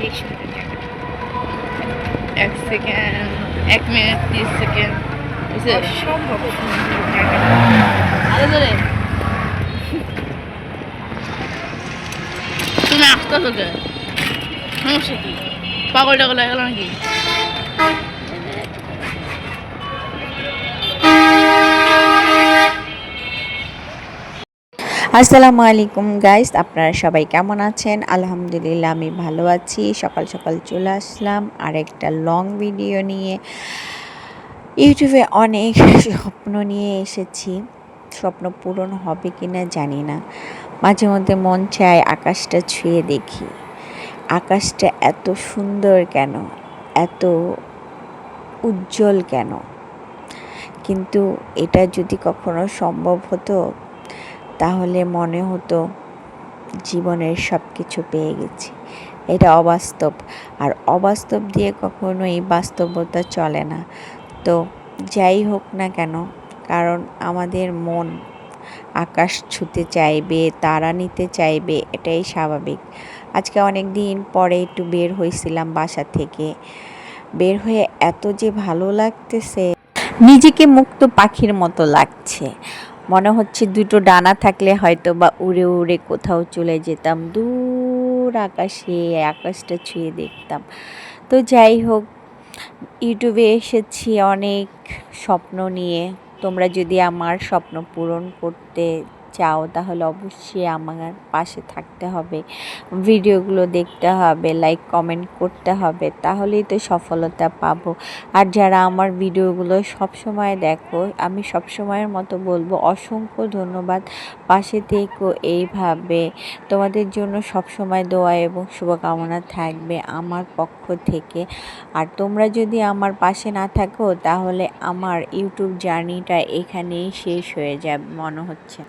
জায়গা এক সেকেন্ড এক মিনিট তিরিশ সেকেন্ড। অসম্ভব জায়গা ধরে। তুমি আসতে তোকে সমস্যা কি? পাগল টাগল হয়ে গেল নাকি? আসসালামু আলাইকুম গাইস, আপনারা সবাই কেমন আছেন? আলহামদুলিল্লাহ, আমি ভালো আছি। সকাল সকাল চলে আসলাম আর একটা লং ভিডিও নিয়ে ইউটিউবে অনেক স্বপ্ন নিয়ে এসেছি। স্বপ্ন পূরণ হবে কি না জানি না। মাঝে মধ্যে মন চায় আকাশটা ছুঁয়ে দেখি। আকাশটা এত সুন্দর কেন? এত উজ্জ্বল কেন? কিন্তু এটা যদি কখনো সম্ভব হতো তাহলে মনে হতো জীবনের সব কিছু পেয়ে গেছি। এটা অবাস্তব। আর অবাস্তব দিয়ে কখনো এই বাস্তবতা চলে না। তো যাই হোক না কেন, কারণ আমাদের মন আকাশ ছুতে চাইবে, তারা নিতে চাইবে, এটাই স্বাভাবিক। আজকে অনেক দিন পরে একটু বের হয়েছিলাম বাসা থেকে। বের হয়ে এত যে ভালো লাগতেছে, নিজেকে মুক্ত পাখির মতো লাগছে। মনে হচ্ছে দুটো ডানা থাকলে হয়তো বা উড়ে উড়ে কোথাও চলে যেতাম। দূর আকাশে, আকাশটা ছুঁয়ে দেখতাম। তো যাই হোক, ইউটিউবে এসেছি অনেক স্বপ্ন নিয়ে। তোমরা যদি আমার স্বপ্ন পূরণ করতে চাও, তাহলে অবশ্যই আমার পাশে থাকতে হবে। ভিডিওগুলো দেখতে হবে লাইক কমেন্ট করতে হবে, তাহলেই তো সফলতা পাবো। আর যারা আমার ভিডিওগুলো সব সময় দেখো, আমি সব সময়ের মতো বলব, অসংখ্য ধন্যবাদ। পাশে থেকো এইভাবে। তোমাদের জন্য সব সময় দোয়া এবং শুভকামনা থাকবে আমার পক্ষ থেকে। আর তোমরা যদি আমার পাশে না থাকো, তাহলে আমার ইউটিউব জার্নিটা এখানেই শেষ হয়ে যাবে, মনে হচ্ছে।